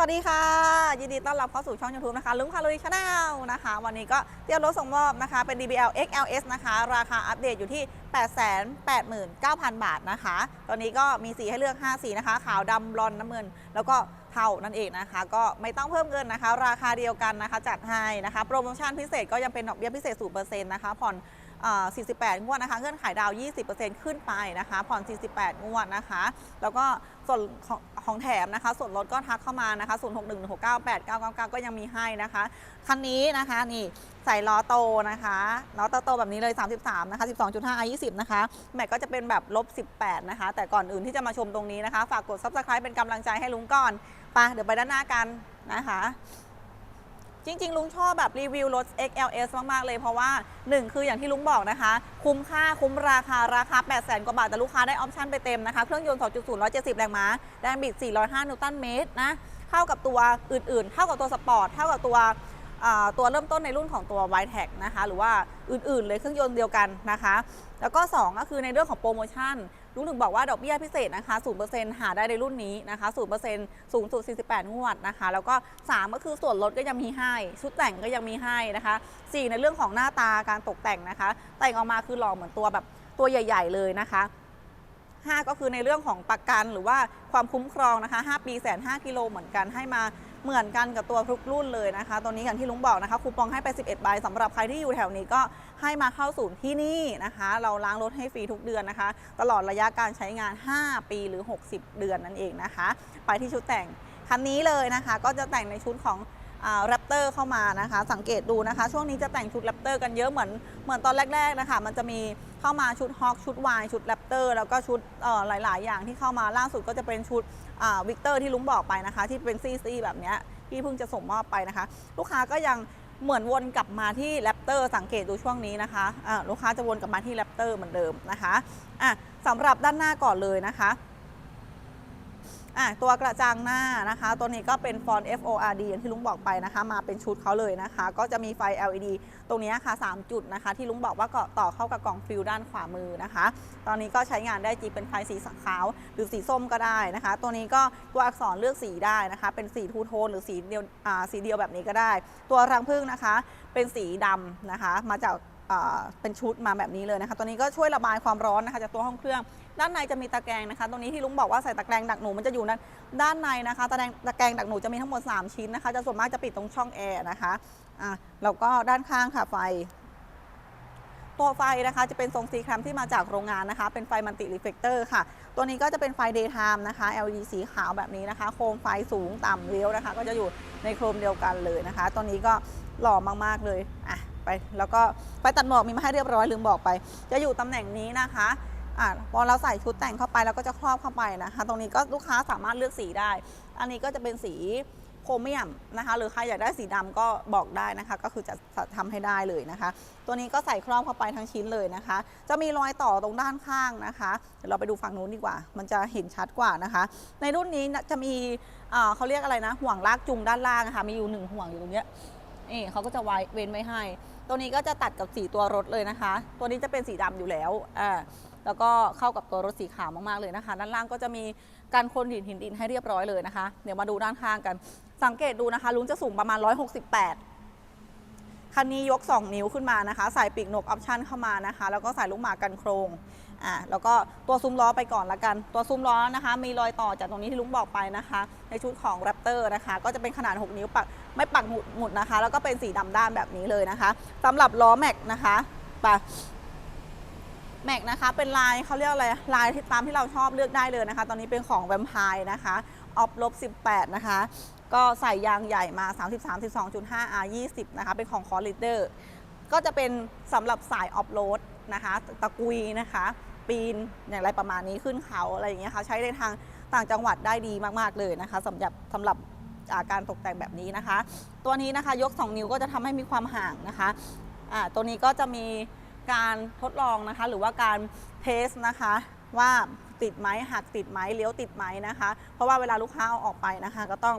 สวัสดีค่ะ ยินดีต้อนรับเข้าสู่ช่อง YouTube นะคะลุงคารุยชาแนลนะคะ วันนี้ก็เตรียมรถส่งมอบนะคะ เป็น DBL XLS นะคะ ราคาอัปเดตอยู่ที่ 889,000 บาทนะคะ ตอนนี้ก็มีสีให้เลือก 5 สีนะคะ ขาวดำบลอนน้ำเงิน แล้วก็เทานั่นเองนะคะ ก็ไม่ต้องเพิ่มเงินนะคะ ราคาเดียวกันนะคะ จัดให้นะคะ โปรโมชั่นพิเศษก็ยังเป็นดอกเบี้ยพิเศษ 0%นะคะ ผ่อน 48 งวดนะคะ เงื่อนไขดาว 20%ขึ้นไปนะคะ ผ่อน 48 งวดนะคะ แล้วก็ส่วนของของแถมนะคะ ส่วนลดก็ทักเข้ามานะคะ 0 6 1 6 9 8 9 9 9 ก็ยังมีให้นะคะ คันนี้นะคะนี่ใส่ล้อโตนะคะล้อโตโตแบบนี้เลย 33 นะคะ 12.5 i 20 นะคะ แม็กก็จะเป็นแบบลบ 18 นะคะ แต่ก่อนอื่นที่จะมาชมตรงนี้นะคะ ฝากกด subscribe เป็นกำลังใจให้ลุงก่อนไปเดี๋ยวไปด้านหน้ากันนะคะ จริง ๆ ลุงชอบแบบรีวิวรถ XLS มาก ๆ เลยเพราะว่า 1 คืออย่างที่ลุงบอกนะคะ คุ้มค่าคุ้มราคาราคา8 0 0 0 0 0 กว่าบาท แต่ลูกค้าได้ออปชั่นไปเต็มนะคะ เครื่องยนต์ 2.0 170 แรงม้าแรงบิด 405 นิวตันเมตรนะเท่ากับตัวอื่นๆ เท่ากับตัวสปอร์ตเท่ากับตัวตัวเริ่มต้นในรุ่นของตัว y t e c นะคะหรือว่าอื่นๆ เลยเครื่องยนต์เดียวกันนะคะ แล้วก็ 2 ก็คือในเรื่องของโปรโมชั่น ลุงถึงบอกว่าดอกเบี้ยพิเศษนะคะ0%หาได้ในรุ่นนี้นะคะ0%สูงสุด 48 งวดนะคะ แล้วก็ 3 ก็คือส่วนลดก็ยังมีให้ ชุดแต่งก็ยังมีให้นะคะ 4 ในเรื่องของหน้าตาการตกแต่งนะคะ แต่งออกมาคือหล่อเหมือนตัวแบบตัวใหญ่ ๆ เลยนะคะ5ก็คือในเรื่องของประกันหรือว่าความคุ้มครองนะคะ 5 ปีแสน5กิโลเหมือนกันให้มา เหมือนกันกับตัวทุกรุ่นเลยนะคะ ตัวนี้อย่างที่ลุงบอกนะคะคูปองให้ไป 11 ใบสำหรับใครที่อยู่แถวนี้ก็ให้มาเข้าศูนย์ที่นี่นะคะ เราล้างรถให้ฟรีทุกเดือนนะคะ ตลอดระยะการใช้งาน 5 ปีหรือ 60 เดือนนั่นเองนะคะ ไปที่ชุดแต่งคันนี้เลยนะคะ ก็จะแต่งในชุดของ แรปเตอร์เข้ามานะคะ สังเกตดูนะคะ ช่วงนี้จะแต่งชุดแรปเตอร์กันเยอะเหมือนเหมือนตอนแรก ๆนะคะ มันจะมีเข้ามาชุดฮอคชุดวายชุดแรปเตอร์แล้วก็ชุดหลาย ๆ อย่างที่เข้ามาล่าสุดก็จะเป็นชุดวิกเตอร์ที่ลุงบอกไปนะคะ ที่เป็นซีซีแบบนี้ที่เพิ่งจะส่งมอบไปนะคะ ลูกค้าก็ยังเหมือนวนกลับมาที่แรปเตอร์สังเกตดูช่วงนี้นะคะะลูกค้าจะวนกลับมาที่แรปเตอร์เหมือนเดิมนะคะะสำหรับด้านหน้าก่อนเลยนะคะ อะตัวกระจังหน้านะคะ ตัวนี้ก็เป็นฟอนต์ FORD อย่างที่ลุงบอกไปนะคะ มาเป็นชุดเขาเลยนะคะ ก็จะมีไฟ LED ตรงนี้ค่ะ 3 จุดนะคะ ที่ลุงบอกว่าก็ต่อเข้ากับกล่องฟิลด้านขวามือนะคะ ตอนนี้ก็ใช้งานได้จริงเป็นไฟสีขาว หรือสีส้มก็ได้นะคะ ตัวนี้ก็ตัวอักษรเลือกสีได้นะคะ เป็นสีทูโทนหรือสีเดียวอ่าสีเดียวแบบนี้ก็ได้ ตัวรังผึ้งนะคะ เป็นสีดำนะคะ มาจากอ่าเป็นชุดมาแบบนี้เลยนะคะ ตัวนี้ก็ช่วยระบายความร้อนนะคะจากตัวห้องเครื่อง ด้านในจะมีตะแกรงนะคะ ตรงนี้ที่ลุงบอกว่าใส่ตะแกรงดักหนูมันจะอยู่นั้นด้านในนะคะตะแกรงตะแกรงดักหนูจะมีทั้งหมด 3 ชิ้นนะคะ จะส่วนมากจะปิดตรงช่องแอร์นะคะอะแล้วก็ด้านข้างค่ะไฟ ตัวไฟนะคะจะเป็นทรงสีครัมที่มาจากโรงงานนะคะ เป็นไฟมัลติรีเฟกเตอร์ค่ะ ตัวนี้ก็จะเป็นไฟ daytime นะคะ LED สีขาวแบบนี้นะคะ โคมไฟสูงต่ำเลี้ยวนะคะ ก็จะอยู่ในโครมเดียวกันเลยนะคะ ตัวนี้ก็หล่อมากๆเลยอะไปแล้วก็ไฟตัดหมอกมีมาให้เรียบร้อยลืมบอกไป จะอยู่ตำแหน่งนี้นะคะ อะพอเราใส่ชุดแต่งเข้าไปแล้วก็จะครอบเข้าไปนะคะ ตรงนี้ก็ลูกค้าสามารถเลือกสีได้ อันนี้ก็จะเป็นสีโครเมียมนะคะ หรือใครอยากได้สีดำก็บอกได้นะคะ ก็คือจะทำให้ได้เลยนะคะ ตัวนี้ก็ใส่ครอบเข้าไปทั้งชิ้นเลยนะคะ จะมีรอยต่อตรงด้านข้างนะคะเดี๋ยวเราไปดูฝั่งนู้นดีกว่า มันจะเห็นชัดกว่านะคะ ในรุ่นนี้จะมีเขาเรียกอะไรนะ ห่วงลากจูงด้านล่างนะคะมีอยู่หนึ่งห่วงอยู่ตรงเนี้ยนี่เขาก็จะไว้เว้นไว้ให้ ตัวนี้ก็จะตัดกับสีตัวรถเลยนะคะ ตัวนี้จะเป็นสีดำอยู่แล้วอ่า แล้วก็เข้ากับตัวรถสีขาวมากๆเลยนะคะ ด้านล่างก็จะมีการคนหินหินดินให้เรียบร้อยเลยนะคะ เดี๋ยวมาดูด้านข้างกัน สังเกตดูนะคะ ลุงจะสูงประมาณ 168 คันนี้ยก 2 นิ้วขึ้นมานะคะ ใส่ปีกนกออปชั่นเข้ามานะคะ แล้วก็ใส่ลูกหมากันโครงอ่าแล้วก็ตัวซุ้มล้อไปก่อนละกัน ตัวซุ้มล้อนะคะ มีรอยต่อจากตรงนี้ที่ลุงบอกไปนะคะ ในชุดของ Raptor นะคะ ก็จะเป็นขนาด 6 นิ้วปักไม่ปักหมุดหมุดนะคะ แล้วก็เป็นสีดำด้านแบบนี้เลยนะคะสำหรับล้อแม็กนะคะไป แม็กนะคะเป็นลายเขาเรียกอะไรลายที่ตามที่เราชอบเลือกได้เลยนะคะ ตอนนี้เป็นของแวมไพร์นะคะออฟลบ18 นะคะ ก็ใส่ยางใหญ่มา 33 12.5 R 20 นะคะ เป็นของคอร์ลิเดอร์ก็จะเป็นสำหรับสายออฟโรดนะคะ ตะกุยนะคะ ปีนอย่างไรประมาณนี้ขึ้นเขาอะไรอย่างเงี้ยค่ะใช้ในทางต่างจังหวัดได้ดีมาก ๆ เลยนะคะสำหรับสำหรับาการตกแต่งแบบนี้นะคะ ตัวนี้นะคะยก 2 นิ้วก็จะทำให้มีความห่างนะคะตัวนี้ก็จะมี การทดลองนะคะ หรือว่าการเทสนะคะ ว่าติดไหมหักติดไหมเลี้ยวติดไหมนะคะ เพราะว่าเวลาลูกค้าเอาออกไปนะคะ ก็ต้อง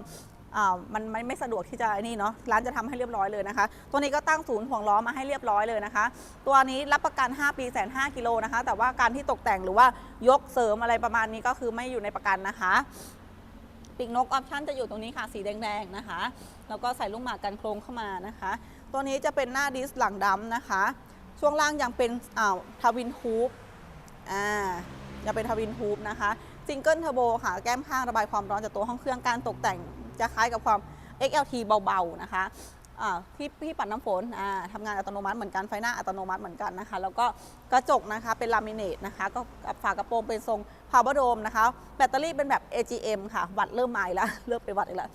อมันมันไม่สะดวกที่จะนี่เนาะร้านจะทำให้เรียบร้อยเลยนะคะ ตัวนี้ก็ตั้งศูนย์ห่วงล้อมาให้เรียบร้อยเลยนะคะ ตัวนี้รับประกัน 5 ปีแสนห้ากิโลนะคะ แต่ว่าการที่ตกแต่งหรือว่ายกเสริมอะไรประมาณนี้ก็คือไม่อยู่ในประกันนะคะปีกนกออปชั่นจะอยู่ตรงนี้ค่ะสีแดงๆนะคะ แล้วก็ใส่ลูกหมากกันโครงเข้ามานะคะ ตัวนี้จะเป็นหน้าดิสหลังดำนะคะ ช่วงล่างยังเป็นอ่าวทวินฮูปอ่ายังเป็นทวินฮูปนะคะซิงเกิลเทอร์โบค่ะ แก้มข้างระบายความร้อนจากตัวห้องเครื่องการตกแต่งจะคล้ายกับความ XLT เบาๆนะคะที่ที่ปัดน้ำฝนทำงานอัตโนมัติเหมือนกันไฟหน้าอัตโนมัติเหมือนกันนะคะ แล้วก็กระจกนะคะเป็นลามิเนตนะคะ ก็ฝากระโปรงเป็นทรงพาวเวอร์โดมนะคะ แบตเตอรี่เป็นแบบ AGM ค่ะ วัดเริ่มใหม่แล้วเริ่มไปวัดอีกแล้ว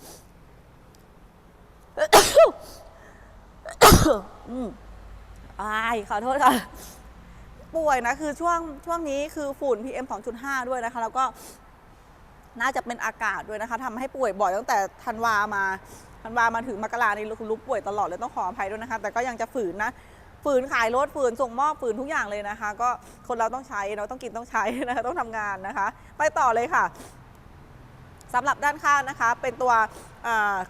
อืมอายขอโทษค่ะ ป่วยนะคือช่วงช่วงนี้คือฝุ่น PM 2.5 ด้วยนะคะ แล้วก็น่าจะเป็นอากาศด้วยนะคะทำให้ป่วยบ่อยตั้งแต่ธันวามาธันวามาถึงมกราในลุกป่วยตลอดเลยต้องขออภัยด้วยนะคะ แต่ก็ยังจะฝืนนะฝืนขายรถฝืนส่งมอบฝืนทุกอย่างเลยนะคะ ก็คนเราต้องใช้เราต้องกินต้องใช้นะคะต้องทำงานนะคะ ไปต่อเลยค่ะสำหรับด้านข้างนะคะ เป็นตัว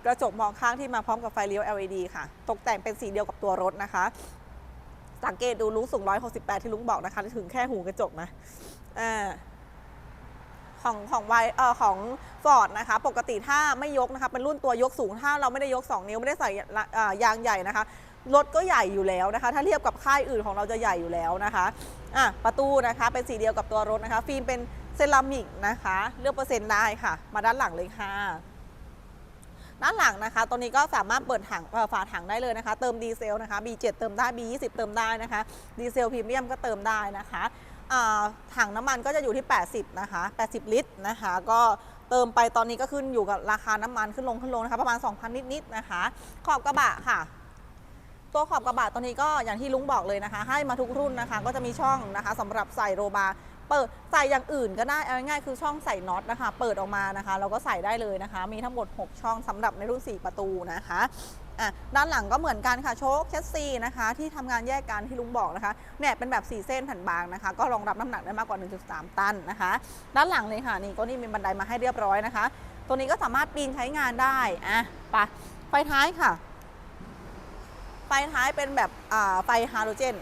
กระจกมองข้างที่มาพร้อมกับไฟเลี้ยว LED ค่ะ ตกแต่งเป็นสีเดียวกับตัวรถนะคะ สังเกตดูลุงสูง 168 ที่ลุงบอกนะคะ ถึงแค่หูกระจกนะอ่าของของไวเอ่อของฟอร์ดนะคะ ปกติถ้าไม่ยกนะคะ เป็นรุ่นตัวยกสูง ถ้าเราไม่ได้ยก 2 นิ้วไม่ได้ใส่ยางใหญ่นะคะ รถก็ใหญ่อยู่แล้วนะคะ ถ้าเทียบกับค่ายอื่นของเราจะใหญ่อยู่แล้วนะคะอะประตูนะคะเป็นสีเดียวกับตัวรถนะคะ ฟิล์มเป็นเซรามิกนะคะ เลือกเปอร์เซ็นต์ได้ค่ะ มาด้านหลังเลยค่ะ ด้านหลังนะคะ ตัวนี้ก็สามารถเปิดถังฝาถังได้เลยนะคะ เติมดีเซลนะคะ B7 เติมได้ B20 เติมได้นะคะ ดีเซลพรีเมียมก็เติมได้นะคะถังน้ำมันก็จะอยู่ที่ 80 นะคะ 80 ลิตรนะคะ ก็เติมไปตอนนี้ก็ขึ้นอยู่กับราคาน้ำมันขึ้นลงขึ้นลงนะคะประมาณ 2,000 นิดๆนะคะ ขอบกระบะค่ะ ตัวขอบกระบะตัวนี้ก็อย่างที่ลุงบอกเลยนะคะ ให้มาทุกรุ่นนะคะ ก็จะมีช่องนะคะสำหรับใส่โรบาร์ เปิดใส่อย่างอื่นก็ได้เอาง่ายๆคือช่องใส่น็อตนะคะ เปิดออกมานะคะเราก็ใส่ได้เลยนะคะ มีทั้งหมด 6 ช่องสำหรับในรุ่น 4 ประตูนะคะอะด้านหลังก็เหมือนกันค่ะโชคแชสซีนะคะ ที่ทำงานแยกกันที่ลุงบอกนะคะเนี่ยเป็นแบบ 4 เส้นแผ่นบางนะคะ ก็รองรับน้ำหนักได้มากกว่า 1.3 ตันนะคะ ด้านหลังเลยค่ะนี่ก็นี่มีบันไดมาให้เรียบร้อยนะคะ ตัวนี้ก็สามารถปีนใช้งานได้อะไปไฟท้ายค่ะ ไฟท้ายเป็นแบบไฟฮาโลเจน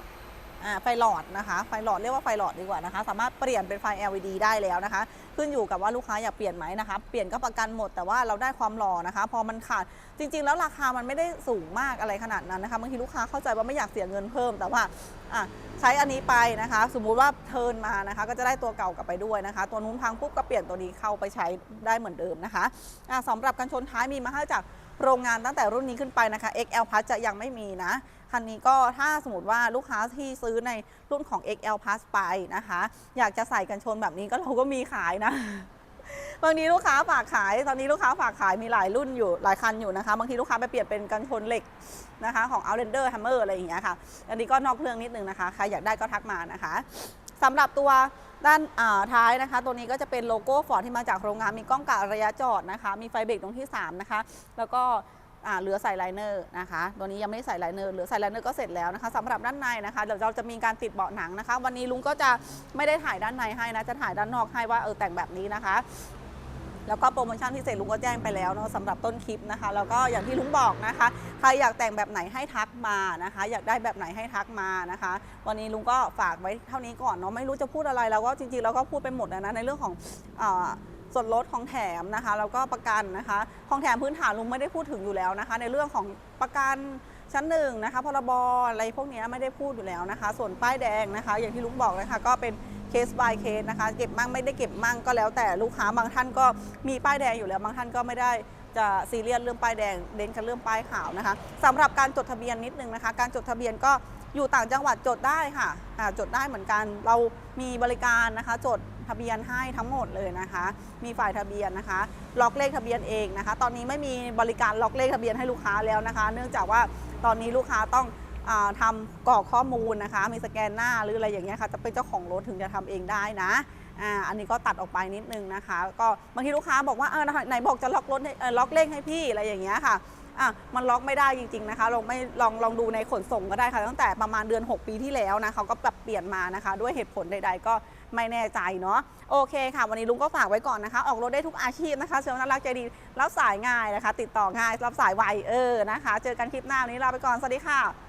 ไฟหลอดนะคะ ไฟหลอดเรียกว่าไฟหลอดดีกว่านะคะ สามารถเปลี่ยนเป็นไฟ LED ได้แล้วนะคะ ขึ้นอยู่กับว่าลูกค้าอยากเปลี่ยนไหมนะคะ เปลี่ยนก็ประกันหมดแต่ว่าเราได้ความหล่อนะคะ พอมันขาด จริง ๆ แล้วราคามันไม่ได้สูงมากอะไรขนาดนั้นนะคะ บางทีลูกค้าเข้าใจว่าไม่อยากเสียเงินเพิ่ม แต่ว่าใช้อันนี้ไปนะคะ สมมุติว่าเทินมานะคะ ก็จะได้ตัวเก่ากลับไปด้วยนะคะ ตัวนู้นพังปุ๊บก็เปลี่ยนตัวนี้เข้าไปใช้ได้เหมือนเดิมนะคะะสำหรับกันชนท้ายมีมาให้จาก โรงงานตั้งแต่รุ่นนี้ขึ้นไปนะคะ XL Plus จะยังไม่มีนะ คันนี้ก็ถ้าสมมติว่าลูกค้าที่ซื้อในรุ่นของ XL Plus ไปนะคะ อยากจะใส่กันชนแบบนี้ก็เราก็มีขายนะบางทีลูกค้าฝากขาย ตอนนี้ลูกค้าฝากขายมีหลายรุ่นอยู่หลายคันอยู่นะคะ บางทีลูกค้าไปเปลี่ยนเป็นกันชนเหล็กนะคะ ของ Outlander Hammer อะไรอย่างเงี้ยค่ะ อันนี้ก็นอกเครื่องนิดนึงนะคะ ใครอยากได้ก็ทักมานะคะ สำหรับตัวด้านาท้ายนะคะ ตัวนี้ก็จะเป็นโลโก้ฟอร์ดที่มาจากโรงงานมีกล้องกะระยะจอดนะคะ มีไฟเบรกตรงที่ 3 นะคะ แล้วก็เหลือใส่ไลเนอร์นะคะ ตัวนี้ยังไม่ได้ใส่ไลเนอร์เหลือใส่ไลเนอร์ก็เสร็จแล้วนะคะสำหรับด้านในนะคะเดี๋ยวเราจะมีการติดเบาะหนังนะคะ วันนี้ลุงก็จะไม่ได้ถ่ายด้านในให้นะจะถ่ายด้านนอกให้ว่าเออแต่งแบบนี้นะคะ แล้วก็โปรโมชั่นพิเศษลุงก็แจ้งไปแล้วเนาะสำหรับต้นคลิปนะคะ แล้วก็อย่างที่ลุงบอกนะคะ ใครอยากแต่งแบบไหนให้ทักมานะคะ อยากได้แบบไหนให้ทักมานะคะ วันนี้ลุงก็ฝากไว้เท่านี้ก่อนเนาะไม่รู้จะพูดอะไรแล้วก็จริงๆเราก็พูดไปหมดแล้วนะในเรื่องของส่วนลดของแถมนะคะแล้วก็ประกันนะคะของแถมพื้นฐานลุงไม่ได้พูดถึงอยู่แล้วนะคะ ในเรื่องของประกันชั้นหนึ่งนะคะพรบอะไรพวกนี้ไม่ได้พูดอยู่แล้วนะคะ ส่วนป้ายแดงนะคะ อย่างที่ลุงบอกเลยค่ะก็เป็น เคส by เคสนะคะ เก็บมั่งไม่ได้เก็บมั่งก็แล้วแต่ลูกค้าบางท่านก็มีป้ายแดงอยู่แล้วบางท่านก็ไม่ได้จะซีเรียสเรื่องป้ายแดงเน้นกันเรื่องป้ายขาวนะคะสำหรับการจดทะเบียนนิดนึงนะคะ การจดทะเบียนก็อยู่ต่างจังหวัดจดได้ค่ะจดได้เหมือนกันเรามีบริการนะคะ จดทะเบียนให้ทั้งหมดเลยนะคะ มีฝ่ายทะเบียนนะคะ ล็อกเลขทะเบียนเองนะคะ ตอนนี้ไม่มีบริการล็อกเลขทะเบียนให้ลูกค้าแล้วนะคะ เนื่องจากว่าตอนนี้ลูกค้าต้อง ทำกรอกข้อมูลนะคะ มีสแกนหน้าหรืออะไรอย่างเงี้ยค่ะจะเป็นเจ้าของรถถึงจะทำเองได้นะอ่าอันนี้ก็ตัดออกไปนิดนึงนะคะ ก็บางทีลูกค้าบอกว่าเออไหนบอกจะล็อกรถล็อกเลขให้พี่อะไรอย่างเงี้ยค่ะอะมันล็อกไม่ได้จริง ๆนะคะลองไม่ลองลองดูในขนส่งก็ได้ค่ะ ตั้งแต่ประมาณเดือน 6 ปีที่แล้วนะเขาก็ปรับเปลี่ยนมานะคะ ด้วยเหตุผลใด ๆ ก็ไม่แน่ใจเนาะโอเคค่ะ วันนี้ลุงก็ฝากไว้ก่อนนะคะ ออกรถได้ทุกอาชีพนะคะเซลล์น่ารักใจดีรับสายง่ายนะคะ ติดต่อง่ายรับสายไวเออนะคะ เจอกันคลิปหน้าวันนี้ลาไปก่อนสวัสดีค่ะ